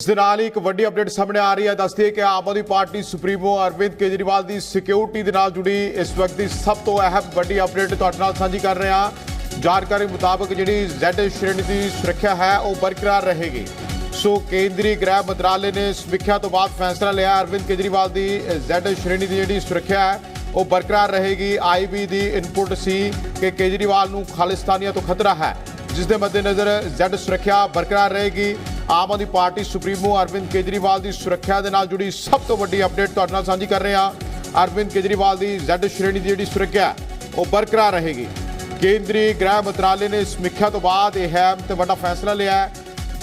ਇਸ ਦੇ ਨਾਲ ਹੀ ਇੱਕ ਵੱਡੀ ਅਪਡੇਟ ਸਾਹਮਣੇ ਆ ਰਹੀ ਹੈ। ਦੱਸਦੀ ਹੈ ਕਿ ਆਮ ਆਦਮੀ ਪਾਰਟੀ ਸੁਪਰੀਮੋ ਅਰਵਿੰਦ ਕੇਜਰੀਵਾਲ ਦੀ ਸਿਕਿਉਰਿਟੀ ਦੇ ਨਾਲ ਜੁੜੀ ਇਸ ਵਕਤ ਦੀ ਸਭ ਤੋਂ ਅਹਿਮ ਵੱਡੀ ਅਪਡੇਟ ਤੁਹਾਡੇ ਨਾਲ ਸਾਂਝੀ ਕਰ ਰਹੇ ਹਾਂ। ਜਾਣਕਾਰੀ ਮੁਤਾਬਕ ਜਿਹੜੀ ਜ਼ੈਡ ਸ਼੍ਰੇਣੀ ਦੀ ਸੁਰੱਖਿਆ ਹੈ, ਉਹ ਬਰਕਰਾਰ ਰਹੇਗੀ। ਸੋ ਕੇਂਦਰੀ ਗ੍ਰਹਿ ਮੰਤਰਾਲੇ ਨੇ ਸਮੀਖਿਆ ਤੋਂ ਬਾਅਦ ਫੈਸਲਾ ਲਿਆ। ਅਰਵਿੰਦ ਕੇਜਰੀਵਾਲ ਦੀ ਜ਼ੈਡ ਸ਼੍ਰੇਣੀ ਦੀ ਜਿਹੜੀ ਸੁਰੱਖਿਆ ਹੈ, ਉਹ ਬਰਕਰਾਰ ਰਹੇਗੀ। ਆਈਬੀ ਦੀ ਇਨਪੁਟ ਸੀ ਕਿ ਕੇਜਰੀਵਾਲ ਨੂੰ ਖਾਲਿਸਤਾਨੀਆਂ ਤੋਂ ਖਤਰਾ ਹੈ, ਜਿਸ ਦੇ ਮੱਦੇਨਜ਼ਰ ਜ਼ੈਡ ਸੁਰੱਖਿਆ ਬਰਕਰਾਰ ਰਹੇਗੀ। ਆਮ ਆਦਮੀ ਪਾਰਟੀ ਸੁਪਰੀਮੋ ਅਰਵਿੰਦ ਕੇਜਰੀਵਾਲ ਦੀ ਸੁਰੱਖਿਆ ਦੇ ਨਾਲ ਜੁੜੀ ਸਭ ਤੋਂ ਵੱਡੀ ਅਪਡੇਟ ਤੁਹਾਡੇ ਨਾਲ ਸਾਂਝੀ ਕਰ ਰਹੇ। ਹਾਂ ਅਰਵਿੰਦ ਕੇਜਰੀਵਾਲ ਦੀ ਜ਼ੈਡ ਸ਼੍ਰੇਣੀ ਦੀ ਜਿਹੜੀ ਸੁਰੱਖਿਆ, ਉਹ ਬਰਕਰਾਰ ਰਹੇਗੀ। ਕੇਂਦਰੀ ਗ੍ਰਹਿ ਮੰਤਰਾਲੇ ਨੇ ਸਮੀਖਿਆ ਤੋਂ ਬਾਅਦ ਇਹ ਅਹਿਮ ਤੇ ਵੱਡਾ ਫੈਸਲਾ ਲਿਆ ਹੈ।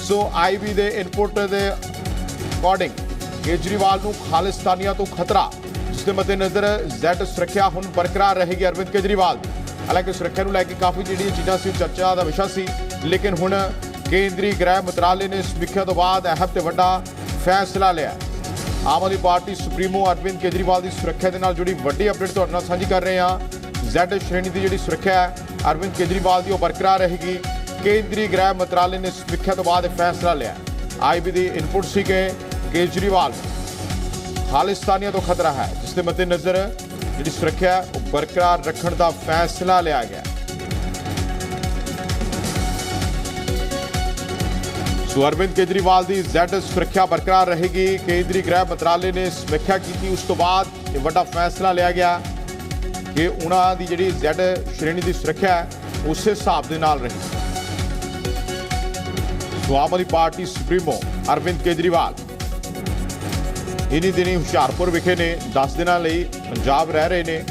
ਸੋ ਆਈਬੀ ਦੇ ਇਨਪੁਟ ਦੇ ਅਕੋਰਡਿੰਗ ਕੇਜਰੀਵਾਲ ਨੂੰ ਖਾਲਿਸਤਾਨੀਆਂ ਤੋਂ ਖਤਰਾ ਜਿਸ ਦੇ ਮੱਦੇਨਜ਼ਰ ਜ਼ੈਡ ਸੁਰੱਖਿਆ ਹੁਣ ਬਰਕਰਾਰ ਰਹੇਗੀ ਅਰਵਿੰਦ ਕੇਜਰੀਵਾਲ ਹਾਲਾਂਕਿ ਸੁਰੱਖਿਆ ਨੂੰ ਲੈ ਕੇ ਕਾਫੀ ਜਿਹੜੀਆਂ ਚੀਜ਼ਾਂ ਸੀ, ਚਰਚਾ ਦਾ ਵਿਸ਼ਾ ਸੀ, ਲੇਕਿਨ ਹੁਣ ਕੇਂਦਰੀ ਗ੍ਰਹਿ ਮੰਤਰਾਲੇ ਨੇ ਸਮੀਖਿਆ ਤੋਂ ਬਾਅਦ ਅਹਿਮ ਤੇ ਵੱਡਾ ਫੈਸਲਾ ਲਿਆ ਆਮ ਆਦਮੀ ਪਾਰਟੀ ਸੁਪਰੀਮੋ ਅਰਵਿੰਦ ਕੇਜਰੀਵਾਲ ਦੀ ਸੁਰੱਖਿਆ ਦੇ ਨਾਲ ਜੁੜੀ ਵੱਡੀ ਅਪਡੇਟ ਤੁਹਾਡੇ ਨਾਲ ਸਾਂਝੀ ਕਰ ਰਹੇ ਹਾਂ। ਜ਼ੈਡ ਸ਼੍ਰੇਣੀ ਦੀ ਜਿਹੜੀ ਸੁਰੱਖਿਆ ਹੈ, ਅਰਵਿੰਦ ਕੇਜਰੀਵਾਲ ਦੀ ਉਹ ਬਰਕਰਾਰ ਰਹੇਗੀ। ਕੇਂਦਰੀ ਗ੍ਰਹਿ ਮੰਤਰਾਲੇ ਨੇ ਸਮੀਖਿਆ ਤੋਂ ਬਾਅਦ ਇਹ ਫੈਸਲਾ ਲਿਆ ਆਈਬੀ ਦੀ ਇਨਪੁਟ ਸੀ ਕਿ ਕੇਜਰੀਵਾਲ ਖਾਲਿਸਤਾਨੀਆਂ ਤੋਂ ਖਤਰਾ ਹੈ, ਜਿਸ ਦੇ ਮੱਦੇਨਜ਼ਰ ਜਿਹੜੀ ਸੁਰੱਖਿਆ ਉਹ ਬਰਕਰਾਰ ਰੱਖਣ ਦਾ ਫੈਸਲਾ ਲਿਆ ਗਿਆ ਸੋ ਅਰਵਿੰਦ ਕੇਜਰੀਵਾਲ ਦੀ ਜ਼ੈਡ ਸੁਰੱਖਿਆ ਬਰਕਰਾਰ ਰਹੇਗੀ। ਕੇਂਦਰੀ ਗ੍ਰਹਿ ਮੰਤਰਾਲੇ ਨੇ ਸਮੀਖਿਆ ਕੀਤੀ। ਉਸ ਤੋਂ ਬਾਅਦ ਇਹ ਵੱਡਾ ਫੈਸਲਾ ਲਿਆ ਗਿਆ ਕਿ ਉਹਨਾਂ ਦੀ ਜਿਹੜੀ ਜ਼ੈਡ ਸ਼੍ਰੇਣੀ ਦੀ ਸੁਰੱਖਿਆ ਹੈ, ਉਸੇ ਹਿਸਾਬ ਦੇ ਨਾਲ ਰਹੀ so Aam Aadmi Party supremo Arvind Kejriwal ਇਨੀ ਦਿਨੀ ਹੁਸ਼ਿਆਰਪੁਰ ਵਿਖੇ ਨੇ 10 ਦਿਨਾਂ ਲਈ ਪੰਜਾਬ ਰਹਿ ਰਹੇ ਨੇ,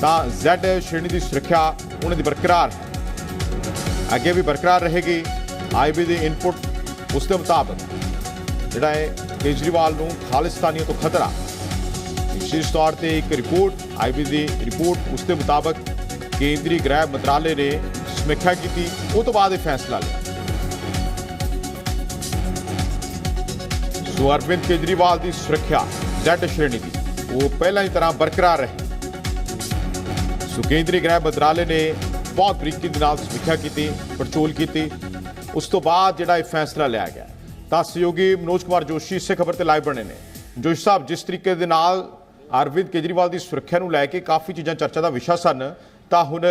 ਤਾਂ ਜ਼ੈਡ ਸ਼੍ਰੇਣੀ ਦੀ ਸੁਰੱਖਿਆ ਉਹਨਾਂ ਦੀ ਬਰਕਰਾਰ ਹੈ। ਅੱਗੇ ਵੀ ਬਰਕਰਾਰ ਰਹੇਗੀ। ਆਈਬੀ ਦੀ ਇਨਪੁਟ ਉਸ ਦੇ ਮੁਤਾਬਕ ਜਿਹੜਾ ਹੈ ਕੇਜਰੀਵਾਲ ਨੂੰ ਖਾਲਿਸਤਾਨੀਆਂ ਤੋਂ ਖਤਰਾ। ਵਿਸ਼ੇਸ਼ ਤੌਰ ਤੇ ਇੱਕ ਰਿਪੋਰਟ ਆਈਬੀ ਦੀ ਰਿਪੋਰਟ, ਉਸ ਦੇ ਮੁਤਾਬਕ ਕੇਂਦਰੀ ਗ੍ਰਹਿ ਮੰਤਰਾਲੇ ਨੇ ਸਮੀਖਿਆ ਕੀਤੀ, ਉਹ ਤੋਂ ਬਾਅਦ ਇਹ ਫੈਸਲਾ ਲਿਆ। ਸੋ ਅਰਵਿੰਦ ਕੇਜਰੀਵਾਲ ਦੀ ਸੁਰੱਖਿਆ ਜ਼ੈਡ ਸ਼੍ਰੇਣੀ ਦੀ, ਉਹ ਪਹਿਲਾਂ ਹੀ ਤਰ੍ਹਾਂ ਬਰਕਰਾਰ ਰਹੇ। ਸੋ ਕੇਂਦਰੀ ਗ੍ਰਹਿ ਮੰਤਰਾਲੇ ਨੇ ਬਹੁਤ ਬਰੀਕੀ ਦੇ ਨਾਲ ਸਮੀਖਿਆ ਕੀਤੀ, ਪੜਚੋਲ ਕੀਤੀ। ਉਸ ਤੋਂ ਬਾਅਦ ਜਿਹੜਾ ਇਹ ਫੈਸਲਾ ਲਿਆ ਗਿਆ ਤਾਂ ਸਹਿਯੋਗੀ ਮਨੋਜ ਕੁਮਾਰ ਜੋਸ਼ੀ ਇਸੇ ਖਬਰ ਤੇ ਲਾਈਵ ਬਣੇ ਨੇ। ਜੋਸ਼ੀ ਸਾਹਿਬ, ਜਿਸ ਤਰੀਕੇ ਦੇ ਨਾਲ ਅਰਵਿੰਦ ਕੇਜਰੀਵਾਲ ਦੀ ਸੁਰੱਖਿਆ ਨੂੰ ਲੈ ਕੇ ਕਾਫੀ ਚੀਜ਼ਾਂ ਚਰਚਾ ਦਾ ਵਿਸ਼ਾ ਸਨ, ਤਾਂ ਹੁਣ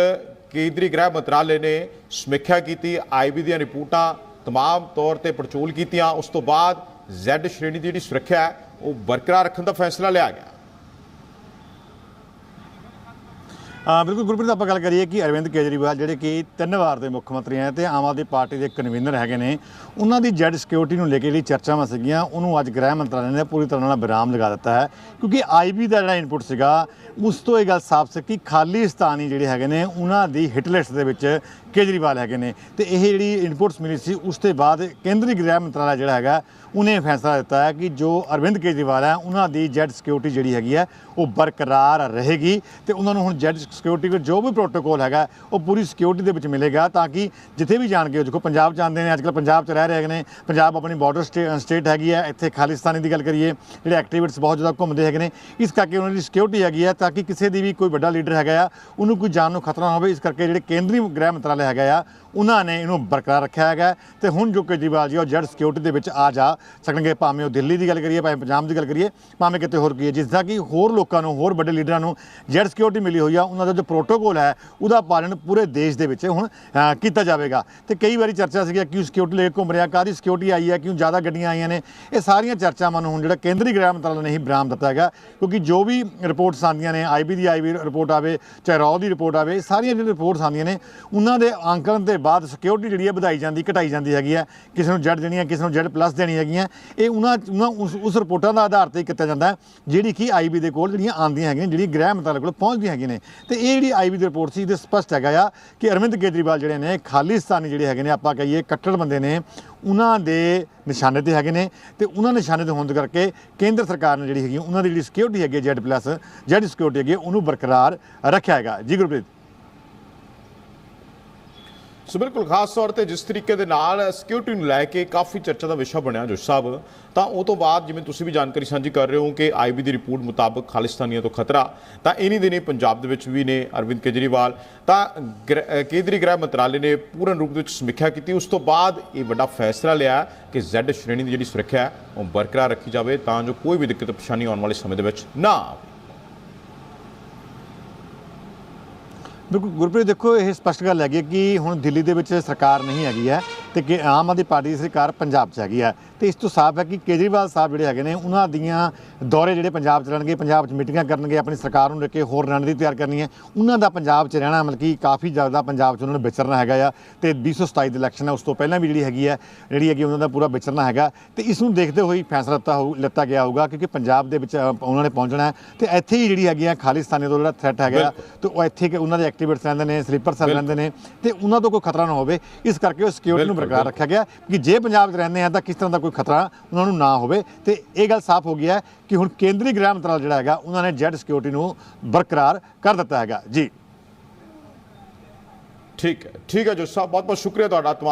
ਕੇਂਦਰੀ ਗ੍ਰਹਿ ਮੰਤਰਾਲੇ ਨੇ ਸਮੀਖਿਆ ਕੀਤੀ ਆਈਬੀ ਦੀਆਂ ਰਿਪੋਰਟਾਂ ਤਮਾਮ ਤੌਰ ਤੇ ਪੜਚੋਲ ਕੀਤੀਆਂ। ਉਸ ਤੋਂ ਬਾਅਦ ਜ਼ੈਡ ਸ਼੍ਰੇਣੀ ਦੀ ਜਿਹੜੀ ਸੁਰੱਖਿਆ ਹੈ, ਉਹ ਬਰਕਰਾਰ ਰੱਖਣ ਦਾ ਫੈਸਲਾ ਲਿਆ ਗਿਆ ਹਾਂ ਬਿਲਕੁਲ ਗੁਰਪ੍ਰੀਤ, ਆਪਾਂ ਗੱਲ ਕਰੀਏ ਕਿ ਅਰਵਿੰਦ ਕੇਜਰੀਵਾਲ, ਜਿਹੜੇ ਕਿ ਤਿੰਨ ਵਾਰ ਦੇ ਮੁੱਖ ਮੰਤਰੀ ਹੈ ਤੇ ਆਮ ਆਦਮੀ ਪਾਰਟੀ ਦੇ ਕਨਵੀਨਰ ਹੈਗੇ ਨੇ, ਉਹਨਾਂ ਦੀ ਜੈਡ ਸਿਕਿਉਰਿਟੀ ਨੂੰ ਲੈ ਕੇ ਜਿਹੜੀ ਚਰਚਾਵਾਂ ਸੀਗੀਆਂ, ਉਹਨੂੰ ਅੱਜ ਗ੍ਰਹਿ ਮੰਤਰਾਲੇ ਨੇ ਪੂਰੀ ਤਰ੍ਹਾਂ ਨਾਲ ਵਿਰਾਮ ਲਗਾ ਦਿੱਤਾ ਹੈ, ਕਿਉਂਕਿ ਆਈਬੀ ਦਾ ਜਿਹੜਾ ਇਨਪੁਟ ਸੀਗਾ, ਉਸ ਤੋਂ ਇਹ ਗੱਲ ਸਾਫ਼ ਸੀ ਕਿ ਖਾਲਿਸਤਾਨੀ ਜਿਹੜੇ ਹੈਗੇ ਨੇ, ਉਹਨਾਂ ਦੀ ਹਿੱਟ ਲਿਸਟ ਦੇ ਵਿੱਚ ਕੇਜਰੀਵਾਲ ਹੈਗੇ ਨੇ ਤੇ ਇਹ ਜਿਹੜੀ ਇਨਪੁਟਸ ਮਿਲੀ ਸੀ, ਉਸ ਤੋਂ ਬਾਅਦ ਕੇਂਦਰੀ ਗ੍ਰਹਿ ਮੰਤਰਾਲਾ ਜਿਹੜਾ ਹੈਗਾ, ਉਹਨੇ ਫੈਸਲਾ ਦਿੱਤਾ ਹੈ ਕਿ ਜੋ ਅਰਵਿੰਦ ਕੇਜਰੀਵਾਲ ਹੈ, ਉਹਨਾਂ ਦੀ ਜੈਡ ਸਿਕਿਉਰਿਟੀ ਜਿਹੜੀ ਹੈਗੀ ਹੈ, ਉਹ ਬਰਕਰਾਰ ਰਹੇਗੀ ਤੇ ਉਹਨਾਂ ਨੂੰ ਹੁਣ ਜੈਡ ਸਿਕਿਉਰਿਟੀ ਵਿੱਚ ਜੋ ਵੀ ਪ੍ਰੋਟੋਕੋਲ ਹੈਗਾ, ਉਹ ਪੂਰੀ ਸਿਕਿਉਰਿਟੀ ਦੇ ਵਿੱਚ ਮਿਲੇਗਾ ਤਾਂ ਕਿ ਜਿੱਥੇ ਵੀ ਜਾਣਗੇ, ਉਹ ਦੇਖੋ ਪੰਜਾਬ ਜਾਂਦੇ ਨੇ, ਅੱਜ ਅੱਜਕੱਲ ਪੰਜਾਬ 'ਚ ਰਹਿ ਰਹੇ ਨੇ, ਪੰਜਾਬ ਆਪਣੀ ਬਾਰਡਰ ਸਟੇਟ ਹੈਗੀ ਹੈ, ਇੱਥੇ ਖਾਲਿਸਤਾਨੀ ਦੀ ਗੱਲ ਕਰੀਏ, ਜਿਹੜੇ ਐਕਟੀਵਿਸਟ ਬਹੁਤ ਜ਼ਿਆਦਾ ਘੁੰਮਦੇ ਹੈਗੇ ਨੇ, ਇਸ ਕਰਕੇ ਉਹਨਾਂ ਦੀ ਸਿਕਿਉਰਿਟੀ ਹੈਗੀ ਹੈ ਤਾਂ ਕਿ ਕਿਸੇ ਦੀ ਵੀ ਕੋਈ ਵੱਡਾ ਲੀਡਰ ਹੈਗਾ ਆ, ਉਹਨੂੰ ਕੋਈ ਜਾਨ ਨੂੰ ਖਤਰਾ ਨਾ ਹੋਵੇ, ਇਸ ਕਰਕੇ ਜਿਹੜੇ ਕੇਂਦਰੀ ਗ੍ਰਹਿ ਮੰਤਰਾਲੇ ਹੈਗਾ ਆ, ਉਹਨਾਂ ਨੇ ਇਹਨੂੰ ਬਰਕਰਾਰ ਰੱਖਿਆ ਹੈਗਾ ਤੇ ਹੁਣ ਜੋ ਕੇਜਰੀਵਾਲ ਜੀ ਉਹ ਜੈਡ ਸਿਕਿਉਰਿਟੀ ਦੇ ਵਿੱਚ ਆ ਜਾ ਸਕਣਗੇ, ਭਾਵੇਂ ਉਹ ਦਿੱਲੀ ਦੀ ਗੱਲ ਕਰੀਏ, ਭਾਵੇਂ ਪੰਜਾਬ ਦੀ ਗੱਲ ਕਰੀਏ, ਭਾਵੇਂ ਕਿਤੇ ਹੋਰ ਕੀ ਹੈ ਜਿਸ ਦਾ ਕਿ ਹੋਰ ਲੋਕਾਂ ਨੂੰ, ਹੋਰ ਵੱਡੇ ਲੀਡਰਾਂ ਨੂੰ ਜੈਡ ਸਿਕਿਉਰਿਟੀ ਮਿਲੀ ਹੋਈ ਆ ਉਹਨਾਂ ਦਾ ਜੋ ਪ੍ਰੋਟੋਕੋਲ ਹੈ, ਉਹਦਾ ਪਾਲਣ ਪੂਰੇ ਦੇਸ਼ ਦੇ ਵਿੱਚ ਹੁਣ ਕੀਤਾ ਜਾਵੇਗਾ। ਤੇ ਕਈ ਵਾਰੀ ਚਰਚਾ ਸੀਗੀ ਕਿ ਸਿਕਿਉਰਿਟੀ ਲੈ ਕੇ ਘੁੰਮ ਰਿਹਾ ਕਾਦੀ ਸਿਕਿਉਰਿਟੀ ਆਈ ਹੈ, ਕਿਉਂ ਜ਼ਿਆਦਾ ਗੱਡੀਆਂ ਆਈਆਂ ਨੇ। ਇਹ ਸਾਰੀਆਂ ਚਰਚਾਵਾਂ ਨੂੰ ਹੁਣ ਜਿਹੜਾ ਕੇਂਦਰੀ ਗ੍ਰਹਿ ਮੰਤਰਾਲੇ ਨੇ ਹੀ ਬਰਾਮ ਦਿੱਤਾ ਹੈਗਾ, ਕਿਉਂਕਿ ਜੋ ਵੀ ਰਿਪੋਰਟਸ ਆਉਂਦੀਆਂ ਨੇ ਆਈਬੀ ਦੀ ਆਈਬੀ ਰਿਪੋਰਟ ਆਵੇ, ਚਾਹੇ ਰੌ ਦੀ ਰਿਪੋਰਟ ਆਵੇ ਸਾਰੀਆਂ ਜਿਹੜੀਆਂ ਰਿਪੋਰਟਸ ਆਉਂਦੀਆਂ ਨੇ, ਉਹਨਾਂ ਦੇ ਅੰਕਲਨ ਦੇ ਬਾਅਦ ਸਿਕਿਉਰਿਟੀ ਜਿਹੜੀ ਹੈ ਵਧਾਈ ਜਾਂਦੀ, ਘਟਾਈ ਜਾਂਦੀ ਹੈਗੀ ਹੈ। ਕਿਸੇ ਨੂੰ ਜੈਡ ਦੇਣੀ ਹੈ, ਕਿਸੇ ਨੂੰ ਜੈਡ ਪਲੱਸ ਦੇਣੀ ਹੈਗੀਆਂ ਇਹ ਉਹਨਾਂ ਉਸ ਰਿਪੋਰਟਾਂ ਦਾ ਆਧਾਰ ਤੇ ਕੀਤਾ ਜਾਂਦਾ ਜਿਹੜੀ ਕਿ ਆਈਬੀ ਦੇ ਕੋਲ ਜਿਹੜੀਆਂ ਆਉਂਦੀਆਂ ਹੈਗੀਆਂ ਜਿਹੜੀ ਗ੍ਰਹਿ ਮੰਤਰਾਲੇ ਕੋਲ ਪਹੁੰਚਦੀਆਂ ਹੈਗੀਆਂ ਨੇ। ਤੇ ਇਹ ਜਿਹੜੀ ਆਈਬੀ ਦੀ ਰਿਪੋਰਟ ਸੀ, ਇਹਦੇ ਸਪਸ਼ਟ ਹੈਗਾ ਆ ਕਿ ਅਰਵਿੰਦ ਕੇਜਰੀਵਾਲ ਜਿਹੜੇ ਨੇ ਖਾਲਿਸਤਾਨੀ ਜਿਹੜੇ ਹੈਗੇ ਨੇ, ਆਪਾਂ ਕਹੀਏ ਕੱਟੜ ਬੰਦੇ ਨੇ, ਉਹਨਾਂ ਦੇ ਨਿਸ਼ਾਨੇ ਤੇ ਹੈਗੇ ਨੇ ਤੇ ਉਹਨਾਂ ਨਿਸ਼ਾਨੇ ਤੇ ਹੋਣ ਦੇ ਕਰਕੇ ਕੇਂਦਰ ਸਰਕਾਰ ਨੇ ਜਿਹੜੀ ਹੈਗੀ, ਉਹਨਾਂ ਦੀ ਜਿਹੜੀ ਸਿਕਿਉਰਿਟੀ ਹੈਗੀ ਜੈਡ ਪਲੱਸ ਜੈਡ ਸਿਕਿਉਰਿਟੀ ਹੈਗੀ ਉਹਨੂੰ ਬਰਕਰਾਰ ਰੱਖਿਆ ਹੈਗਾ। ਜੀ ਗੁਰਪ੍ਰੀਤ। ਸੋ ਬਿਲਕੁਲ, ਖਾਸ ਤੌਰ ਤੇ ਜਿਸ ਤਰੀਕੇ ਦੇ ਨਾਲ ਸਿਕਿਉਰਿਟੀ ਨੂੰ ਲੈ ਕੇ ਕਾਫੀ ਚਰਚਾ ਦਾ ਵਿਸ਼ਾ ਬਣਿਆ ਜੋਸ਼ ਸਾਹਿਬ, ਤਾਂ ਉਹ ਤੋਂ ਬਾਅਦ ਜਿਵੇਂ ਤੁਸੀਂ ਵੀ ਜਾਣਕਾਰੀ ਸਾਂਝੀ ਕਰ ਰਹੇ ਹੋ ਕਿ ਆਈਬੀ ਦੀ ਰਿਪੋਰਟ ਮੁਤਾਬਕ ਖਾਲਿਸਤਾਨੀਆਂ ਤੋਂ ਖਤਰਾ, ਤਾਂ ਇਨੀ ਦਿਨੀ ਪੰਜਾਬ ਦੇ ਵਿੱਚ ਵੀ ਨੇ ਅਰਵਿੰਦ ਕੇਜਰੀਵਾਲ, ਤਾਂ ਗ੍ਰਹਿ- ਕੇਂਦਰੀ ਗ੍ਰਹਿ ਮੰਤਰਾਲੇ ਨੇ ਪੂਰਨ ਰੂਪ ਦੇ ਵਿੱਚ ਸਮੀਖਿਆ ਕੀਤੀ। ਉਸ ਤੋਂ ਬਾਅਦ ਇਹ ਵੱਡਾ ਫੈਸਲਾ ਲਿਆ ਕਿ ਜ਼ੈਡ ਸ਼੍ਰੇਣੀ ਦੀ ਜਿਹੜੀ ਸੁਰੱਖਿਆ ਉਹ ਬਰਕਰਾਰ ਰੱਖੀ ਜਾਵੇ, ਤਾਂ ਜੋ ਕੋਈ ਵੀ ਦਿੱਕਤ ਪਰੇਸ਼ਾਨੀ ਆਉਣ ਵਾਲੇ ਸਮੇਂ ਦੇ ਵਿੱਚ ਨਾ ਆਵੇ। ਬਿਲਕੁਲ ਗੁਰਪ੍ਰੀਤ, ਦੇਖੋ ਇਹ ਸਪਸ਼ਟ ਗੱਲ ਹੈਗੀ ਹੈ ਕਿ ਹੁਣ ਦਿੱਲੀ ਦੇ ਵਿੱਚ ਸਰਕਾਰ ਨਹੀਂ ਹੈਗੀ ਹੈ। ਤੇ ਕਿ ਆਮ ਆਦਮੀ ਪਾਰਟੀ ਦੀ ਸਰਕਾਰ ਪੰਜਾਬ 'ਚ ਹੈਗੀ ਆ ਤੇ ਇਸ ਤੋਂ ਸਾਫ਼ ਹੈ ਕਿ ਕੇਜਰੀਵਾਲ ਸਾਹਿਬ ਜਿਹੜੇ ਹੈਗੇ ਨੇ ਉਹਨਾਂ ਦੀਆਂ ਦੌਰੇ ਜਿਹੜੇ ਪੰਜਾਬ 'ਚ ਰਹਿਣਗੇ ਪੰਜਾਬ 'ਚ ਮੀਟਿੰਗਾਂ ਕਰਨਗੇ ਆਪਣੀ ਸਰਕਾਰ ਨੂੰ ਲੈ ਕੇ ਹੋਰ ਰਣਨੀਤੀ ਤਿਆਰ ਕਰਨੀ ਹੈ। ਉਹਨਾਂ ਦਾ ਪੰਜਾਬ 'ਚ ਰਹਿਣਾ ਮਤਲਬ ਕਿ ਕਾਫੀ ਜ਼ਿਆਦਾ ਪੰਜਾਬ 'ਚ ਉਹਨਾਂ ਨੂੰ ਵਿਚਰਨਾ ਹੈਗਾ ਆ। ਤੇ 2027 ਦੀ ਇਲੈਕਸ਼ਨ ਹੈ ਉਸ ਤੋਂ ਪਹਿਲਾਂ ਵੀ ਜਿਹੜੀ ਹੈਗੀ ਹੈ ਜਿਹੜੀ ਹੈਗੀ ਉਹਨਾਂ ਦਾ ਪੂਰਾ ਵਿਚਰਨਾ ਹੈਗਾ। ਤੇ ਇਸ ਨੂੰ ਦੇਖਦੇ ਹੋਏ ਫੈਸਲਾ ਲਿੱਤਾ ਹੋਊ ਲਿੱਤਾ ਗਿਆ ਹੋਊਗਾ ਕਿਉਂਕਿ ਪੰਜਾਬ ਦੇ ਵਿੱਚ ਉਹਨਾਂ ਨੇ ਪਹੁੰਚਣਾ ਹੈ। ਤੇ ਇੱਥੇ ਹੀ ਜਿਹੜੀ ਹੈਗੀ ਆ ਖਾਲਿਸਤਾਨੀ ਤੋਂ ਜਿਹੜਾ ਥ੍ਰੈਟ ਹੈਗਾ ਆ, ਤੇ ਉਹ ਇੱਥੇ ਕਿ ਉਹਨਾਂ ਦੇ ਐਕਟੀਵਿਟਸ ਰਹਿੰਦੇ ਨੇ ਸਲੀਪਰਸ ਰਹਿੰਦੇ ਨੇ। ਤੇ ਉਹਨਾਂ ਤੋਂ ਕੋਈ ਖਤਰਾ ਨਾ ਹੋਵੇ। ਇਸ ਕਰਕੇ ਉਹ ਸਿਕਿਉਰਿਟੀ ਨੂੰ ਬਰਕਰਾਰ ਰੱਖਿਆ ਗਿਆ ਕਿ ਜੇ ਪੰਜਾਬ 'ਚ ਰਹਿੰਦੇ ਆ ਤਾਂ ਕਿਸ ਤਰ੍ਹਾਂ ਦਾ ਕੋਈ ਖਤਰਾ ਉਹਨਾਂ ਨੂੰ ਨਾ ਹੋਵੇ ਤੇ ਇਹ ਗੱਲ ਸਾਫ਼ ਹੋ ਗਈ ਹੈ ਕਿ ਹੁਣ ਕੇਂਦਰੀ ਗ੍ਰਹਿ ਮੰਤਰਾਲਾ ਜਿਹੜਾ ਹੈਗਾ, ਉਹਨਾਂ ਨੇ ਜੈਡ ਸਿਕਿਉਰਿਟੀ ਨੂੰ ਬਰਕਰਾਰ ਕਰ ਦਿੱਤਾ ਹੈਗਾ। ਜੀ। ਠੀਕ ਹੈ ਠੀਕ ਹੈ ਜੋ ਸਾਹਿਬ ਬਹੁਤ ਬਹੁਤ ਸ਼ੁਕਰੀਆ ਤੁਹਾਡਾ, ਤਮਾਮ